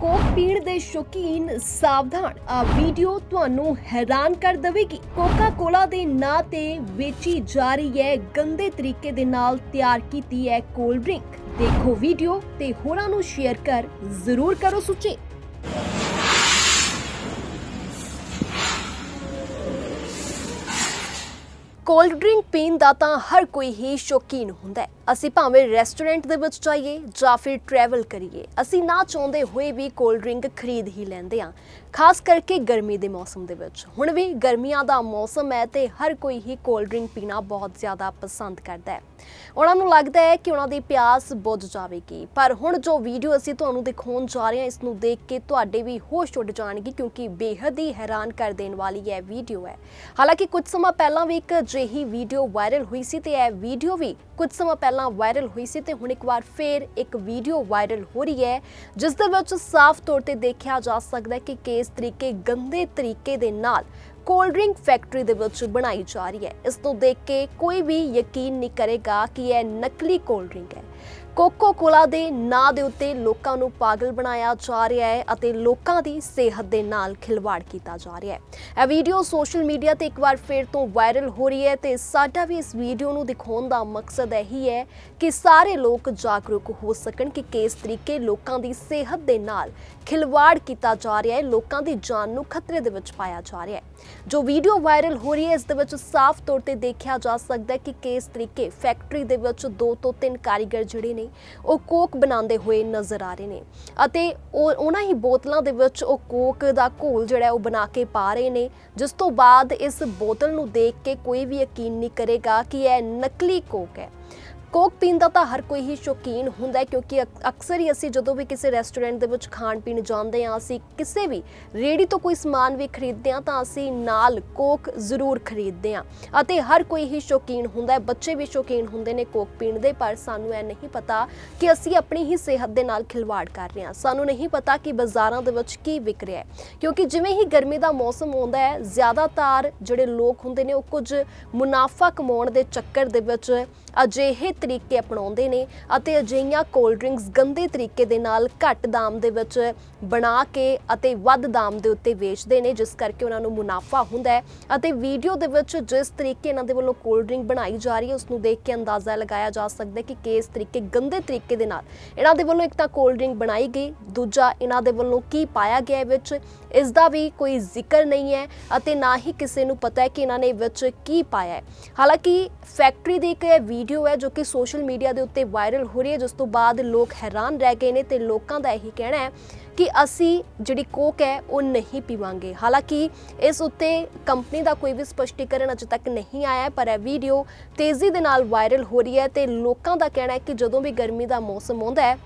Coke ਪੀਣ ਦੇ ਸ਼ੌਕੀਨ ਸਾਵਧਾਨ। ਆ ਵੀਡੀਓ ਤੁਹਾਨੂੰ ਹੈਰਾਨ ਕਰ ਦੇਵੇਗੀ। ਕੋਕਾ ਕੋਲਾ ਦੇ ਨਾਂ ਤੇ ਵੇਚੀ ਜਾ ਰਹੀ ਹੈ, ਗੰਦੇ ਤਰੀਕੇ ਦੇ ਨਾਲ ਤਿਆਰ ਕੀਤੀ ਹੈ ਕੋਲਡ ਡਰਿੰਕ। ਦੇਖੋ ਵੀਡੀਓ ਤੇ ਹੋਰਾਂ ਨੂੰ ਸ਼ੇਅਰ ਕਰ ਜ਼ਰੂਰ ਕਰੋ ਸੁਚੇਤ ਕੋਲਡ ਡਰਿੰਕ ਪੀਣ ਦਾ ਤਾਂ ਹਰ ਕੋਈ ਹੀ ਸ਼ੌਕੀਨ ਹੁੰਦਾ ਹੈ। ਅਸੀਂ ਭਾਵੇਂ ਰੈਸਟੋਰੈਂਟ ਦੇ ਵਿੱਚ ਜਾਈਏ ਜਾਂ ਫਿਰ ਟਰੈਵਲ ਕਰੀਏ, ਅਸੀਂ ਨਾ ਚਾਹੁੰਦੇ ਹੋਏ ਵੀ ਕੋਲਡ ਡਰਿੰਕ ਖਰੀਦ ਹੀ ਲੈਂਦੇ ਹਾਂ, ਖਾਸ ਕਰਕੇ ਗਰਮੀ ਦੇ ਮੌਸਮ ਦੇ ਵਿੱਚ। ਹੁਣ ਵੀ ਗਰਮੀਆਂ ਦਾ ਮੌਸਮ ਹੈ ਤੇ ਹਰ ਕੋਈ ਹੀ ਕੋਲਡ ਡਰਿੰਕ ਪੀਣਾ ਬਹੁਤ ਜ਼ਿਆਦਾ ਪਸੰਦ ਕਰਦਾ ਹੈ। ਉਹਨਾਂ ਨੂੰ ਲੱਗਦਾ ਹੈ ਕਿ ਉਹਨਾਂ ਦੀ ਪਿਆਸ ਬੁੱਝ ਜਾਵੇਗੀ। ਪਰ ਹੁਣ ਜੋ ਵੀਡੀਓ ਅਸੀਂ ਤੁਹਾਨੂੰ ਦਿਖਾਉਣ ਜਾ ਰਹੇ ਹਾਂ, ਇਸ ਨੂੰ ਦੇਖ ਕੇ ਤੁਹਾਡੇ ਵੀ ਹੋਸ਼ ਉੱਡ ਜਾਣਗੇ ਕਿਉਂਕਿ ਬੇਹੱਦ ਹੀ ਹੈਰਾਨ ਕਰ ਦੇਣ ਵਾਲੀ ਇਹ ਵੀਡੀਓ ਹੈ। ਹਾਲਾਂਕਿ ਕੁਝ ਸਮਾਂ ਪਹਿਲਾਂ ਵੀ ਇੱਕ ਅਜਿਹੀ ਵੀਡੀਓ ਵਾਇਰਲ ਹੋਈ ਸੀ ਤੇ ਇਹ ਵੀਡੀਓ ਵੀ ਕੁਝ ਸਮਾਂ ਪਹਿਲਾਂ ਵਾਇਰਲ ਹੋਈ ਸੀ ਤੇ ਹੁਣ ਇੱਕ ਵਾਰ ਫੇਰ ਇੱਕ ਵੀਡੀਓ ਵਾਇਰਲ ਹੋ ਰਹੀ ਹੈ, ਜਿਸ ਦੇ ਵਿੱਚ ਸਾਫ਼ ਤੌਰ ਤੇ ਦੇਖਿਆ ਜਾ ਸਕਦਾ ਹੈ ਕਿ ਕਿਸ ਤਰੀਕੇ, ਗੰਦੇ ਤਰੀਕੇ ਦੇ ਨਾਲ ਕੋਲਡ ਡਰਿੰਕ ਫੈਕਟਰੀ ਦੇ ਵਿੱਚ ਬਣਾਈ ਜਾ ਰਹੀ ਹੈ। ਇਸ ਨੂੰ ਦੇਖ ਕੇ ਕੋਈ ਵੀ ਯਕੀਨ ਨਹੀਂ ਕਰੇਗਾ ਕਿ ਇਹ ਨਕਲੀ ਕੋਲਡ ਡਰਿੰਕ ਹੈ। ਕੋਕੋ ਕੋਲਾ ਦੇ ਨਾਂ ਦੇ ਉੱਤੇ ਲੋਕਾਂ ਨੂੰ ਪਾਗਲ ਬਣਾਇਆ ਜਾ ਰਿਹਾ ਹੈ ਅਤੇ ਲੋਕਾਂ ਦੀ ਸਿਹਤ ਦੇ ਨਾਲ ਖਿਲਵਾੜ ਕੀਤਾ ਜਾ ਰਿਹਾ ਹੈ। ਇਹ ਵੀਡੀਓ ਸੋਸ਼ਲ ਮੀਡੀਆ ਤੇ ਇੱਕ ਵਾਰ ਫਿਰ ਤੋਂ ਵਾਇਰਲ ਹੋ ਰਹੀ ਹੈ ਤੇ ਸਾਡਾ ਵੀ ਇਸ ਵੀਡੀਓ ਨੂੰ ਦਿਖਾਉਣ ਦਾ ਮਕਸਦ ਇਹੀ ਹੈ ਕਿ ਸਾਰੇ ਲੋਕ ਜਾਗਰੂਕ ਹੋ ਸਕਣ ਕਿ ਕਿਸ ਤਰੀਕੇ ਲੋਕਾਂ ਦੀ ਸਿਹਤ ਦੇ ਨਾਲ ਖਿਲਵਾੜ ਕੀਤਾ ਜਾ ਰਿਹਾ ਹੈ, ਲੋਕਾਂ ਦੀ ਜਾਨ ਨੂੰ ਖਤਰੇ ਦੇ ਵਿੱਚ ਪਾਇਆ ਜਾ ਰਿਹਾ ਹੈ। ਜੋ ਵੀਡੀਓ ਵਾਇਰਲ ਹੋ ਰਹੀ ਹੈ, ਇਸ ਦੇ ਵਿੱਚ ਸਾਫ਼ ਤੌਰ ਤੇ ਦੇਖਿਆ ਜਾ ਸਕਦਾ ਹੈ ਕਿ ਕਿਸ ਤਰੀਕੇ ਫੈਕਟਰੀ ਦੇ ਵਿੱਚ ਦੋ ਤੋਂ ਤਿੰਨ ਕਾਰੀਗਰ ਜਿਹੜੇ ਨੇ, ਉਹ ਕੋਕ ਬਣਾਉਂਦੇ ਹੋਏ ਨਜ਼ਰ ਆ ਰਹੇ ਨੇ। ਅਤੇ ਉਹ, ਉਹਨਾਂ ਹੀ ਬੋਤਲਾਂ ਦੇ ਵਿੱਚ ਉਹ ਕੋਕ ਦਾ ਘੋਲ ਜਿਹੜਾ ਉਹ ਬਣਾ ਕੇ ਪਾ ਰਹੇ ਨੇ। ਜਿਸ ਤੋਂ ਬਾਅਦ ਇਸ ਬੋਤਲ ਨੂੰ ਦੇਖ ਕੇ ਕੋਈ ਵੀ ਯਕੀਨ ਨਹੀਂ ਕਰੇਗਾ ਕਿ ਇਹ ਨਕਲੀ ਕੋਕ ਹੈ। ਕੋਕ ਪੀਣ ਦਾ ਤਾਂ ਹਰ ਕੋਈ ਹੀ ਸ਼ੌਕੀਨ ਹੁੰਦਾ ਹੈ, ਕਿਉਂਕਿ ਅਕ- ਅਕਸਰ ਹੀ ਅਸੀਂ ਜਦੋਂ ਵੀ ਕਿਸੇ ਰੈਸਟੋਰੈਂਟ ਦੇ ਵਿੱਚ ਖਾਣ ਪੀਣ ਜਾਂਦੇ ਹਾਂ, ਅਸੀਂ ਕਿਸੇ ਵੀ ਰੇੜੀ ਤੋਂ ਕੋਈ ਸਮਾਨ ਵੀ ਖਰੀਦਦੇ ਹਾਂ, ਤਾਂ ਅਸੀਂ ਨਾਲ ਕੋਕ ਜ਼ਰੂਰ ਖਰੀਦਦੇ ਹਾਂ ਅਤੇ ਹਰ ਕੋਈ ਹੀ ਸ਼ੌਕੀਨ ਹੁੰਦਾ ਹੈ, ਬੱਚੇ ਵੀ ਸ਼ੌਕੀਨ ਹੁੰਦੇ ਨੇ ਕੋਕ ਪੀਣ ਦੇ, ਪਰ ਸਾਨੂੰ ਇਹ ਨਹੀਂ ਪਤਾ ਕਿ ਅਸੀਂ ਆਪਣੀ ਹੀ ਸਿਹਤ ਦੇ ਨਾਲ ਖਿਲਵਾੜ ਕਰ ਰਹੇ ਹਾਂ। ਸਾਨੂੰ ਨਹੀਂ ਪਤਾ ਕਿ ਬਾਜ਼ਾਰਾਂ ਦੇ ਵਿੱਚ ਕੀ ਵਿਕ ਰਿਹਾ ਹੈ, ਕਿਉਂਕਿ ਜਿਵੇਂ ਹੀ ਗਰਮੀ ਦਾ ਮੌਸਮ ਆਉਂਦਾ ਹੈ, ਜ਼ਿਆਦਾਤਰ ਜਿਹੜੇ ਲੋਕ ਹੁੰਦੇ ਨੇ, ਉਹ ਕੁਝ ਮੁਨਾਫਾ ਕਮਾਉਣ ਦੇ ਚੱਕਰ ਦੇ ਵਿੱਚ ਅਜਿਹੇ ਤਰੀਕੇ ਅਪਣਾਉਂਦੇ ਨੇ ਅਤੇ ਅਜਿਹੀਆਂ ਕੋਲਡ ਡਰਿੰਕਸ ਗੰਦੇ ਤਰੀਕੇ ਦੇ ਨਾਲ ਘੱਟ ਦਾਮ ਦੇ ਵਿੱਚ ਬਣਾ ਕੇ ਅਤੇ ਵੱਧ ਦਾਮ ਦੇ ਉੱਤੇ ਵੇਚਦੇ ਨੇ, ਜਿਸ ਕਰਕੇ ਉਹਨਾਂ ਨੂੰ ਮੁਨਾਫਾ ਹੁੰਦਾ ਹੈ। ਅਤੇ ਵੀਡੀਓ ਦੇ ਵਿੱਚ ਜਿਸ ਤਰੀਕੇ ਇਹਨਾਂ ਦੇ ਵੱਲੋਂ ਕੋਲਡ ਡਰਿੰਕ ਬਣਾਈ ਜਾ ਰਹੀ ਹੈ ਉਸ ਨੂੰ ਦੇਖ ਕੇ ਅੰਦਾਜ਼ਾ ਲਗਾਇਆ ਜਾ ਸਕਦਾ ਹੈ ਕਿ ਕਿਸ ਤਰੀਕੇ, ਗੰਦੇ ਤਰੀਕੇ ਦੇ ਨਾਲ ਇਹਨਾਂ ਦੇ ਵੱਲੋਂ ਇੱਕ ਤਾਂ ਕੋਲਡ ਡਰਿੰਕ ਬਣਾਈ ਗਈ, ਦੂਜਾ ਇਹਨਾਂ ਦੇ ਵੱਲੋਂ ਕੀ ਪਾਇਆ ਗਿਆ ਵਿੱਚ, ਇਸ ਦਾ ਵੀ ਕੋਈ ਜ਼ਿਕਰ ਨਹੀਂ ਹੈ ਅਤੇ ਨਾ ਹੀ ਕਿਸੇ ਨੂੰ ਪਤਾ ਹੈ ਕਿ ਇਹਨਾਂ ਨੇ ਵਿੱਚ ਕੀ ਪਾਇਆ ਹੈ। ਹਾਲਾਂਕਿ ਫੈਕਟਰੀ ਦੀ ਇੱਕ ਇਹ ਵੀਡੀਓ ਹੈ ਜੋ ਕਿ ਸੋਸ਼ਲ ਮੀਡੀਆ ਦੇ ਉੱਤੇ ਵਾਇਰਲ ਹੋ ਰਹੀ ਹੈ, ਜਿਸ ਤੋਂ ਬਾਅਦ ਲੋਕ ਹੈਰਾਨ ਰਹਿ ਗਏ ਨੇ ਤੇ ਲੋਕਾਂ ਦਾ ਇਹੀ ਕਹਿਣਾ ਹੈ ਕਿ ਅਸੀਂ ਜਿਹੜੀ ਕੋਕ ਹੈ, ਉਹ ਨਹੀਂ ਪੀਵਾਂਗੇ। ਹਾਲਾਂਕਿ ਇਸ ਉੱਤੇ ਕੰਪਨੀ ਦਾ ਕੋਈ ਵੀ ਸਪਸ਼ਟੀਕਰਨ ਅਜੇ ਤੱਕ ਨਹੀਂ ਆਇਆ ਪਰ ਇਹ ਵੀਡੀਓ ਤੇਜ਼ੀ ਦੇ ਨਾਲ ਵਾਇਰਲ ਹੋ ਰਹੀ ਹੈ ਤੇ ਲੋਕਾਂ ਦਾ ਕਹਿਣਾ ਹੈ ਕਿ ਜਦੋਂ ਵੀ ਗਰਮੀ ਦਾ ਮੌਸਮ ਆਉਂਦਾ ਹੈ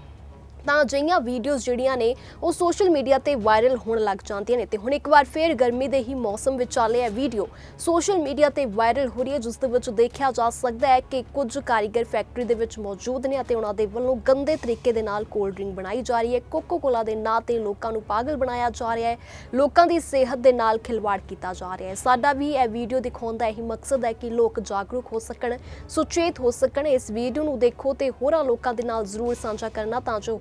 ਤਾਂ ਅਜਿਹੀਆਂ ਵੀਡੀਓਜ਼ ਜਿਹੜੀਆਂ ਨੇ, ਉਹ ਸੋਸ਼ਲ ਮੀਡੀਆ ਤੇ ਵਾਇਰਲ ਹੋਣ ਲੱਗ ਜਾਂਦੀਆਂ ਨੇ। ਤੇ ਹੁਣ ਇੱਕ ਵਾਰ ਫੇਰ ਗਰਮੀ ਦੇ ਹੀ ਮੌਸਮ ਵਿੱਚ ਚੱਲ ਇਹ ਵੀਡੀਓ ਸੋਸ਼ਲ ਮੀਡੀਆ ਤੇ ਵਾਇਰਲ ਹੋ ਰਹੀ ਹੈ, ਜਿਸ ਦੇ ਵਿੱਚ ਦੇਖਿਆ ਜਾ ਸਕਦਾ ਹੈ ਕਿ ਕੁਝ ਕਾਰੀਗਰ ਫੈਕਟਰੀ ਦੇ ਵਿੱਚ ਮੌਜੂਦ ਨੇ ਅਤੇ ਉਹਨਾਂ ਦੇ ਵੱਲੋਂ ਗੰਦੇ ਤਰੀਕੇ ਦੇ ਨਾਲ ਕੋਲਡ ਡਰਿੰਕ ਬਣਾਈ ਜਾ ਰਹੀ ਹੈ। ਕੋਕੋ ਕੋਲਾ ਦੇ ਨਾਂ ਤੇ ਲੋਕਾਂ ਨੂੰ ਪਾਗਲ ਬਣਾਇਆ ਜਾ ਰਿਹਾ ਹੈ। ਲੋਕਾਂ ਦੀ ਸਿਹਤ ਦੇ ਨਾਲ ਖਿਲਵਾੜ ਕੀਤਾ ਜਾ ਰਿਹਾ ਹੈ। ਸਾਡਾ ਵੀ ਇਹ ਵੀਡੀਓ ਦਿਖਾਉਣ ਦਾ ਇਹੀ ਮਕਸਦ ਹੈ ਕਿ ਲੋਕ ਜਾਗਰੂਕ ਹੋ ਸਕਣ, ਸੁਚੇਤ ਹੋ ਸਕਣ। ਇਸ ਵੀਡੀਓ ਨੂੰ ਦੇਖੋ ਤੇ ਹੋਰਾਂ ਲੋਕਾਂ ਦੇ ਨਾਲ ਜ਼ਰੂਰ ਸਾਂਝਾ ਕਰਨਾ ਤਾਂ ਜੋ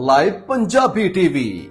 ਲਾਈਵ ਪੰਜਾਬੀ ਟੀਵੀ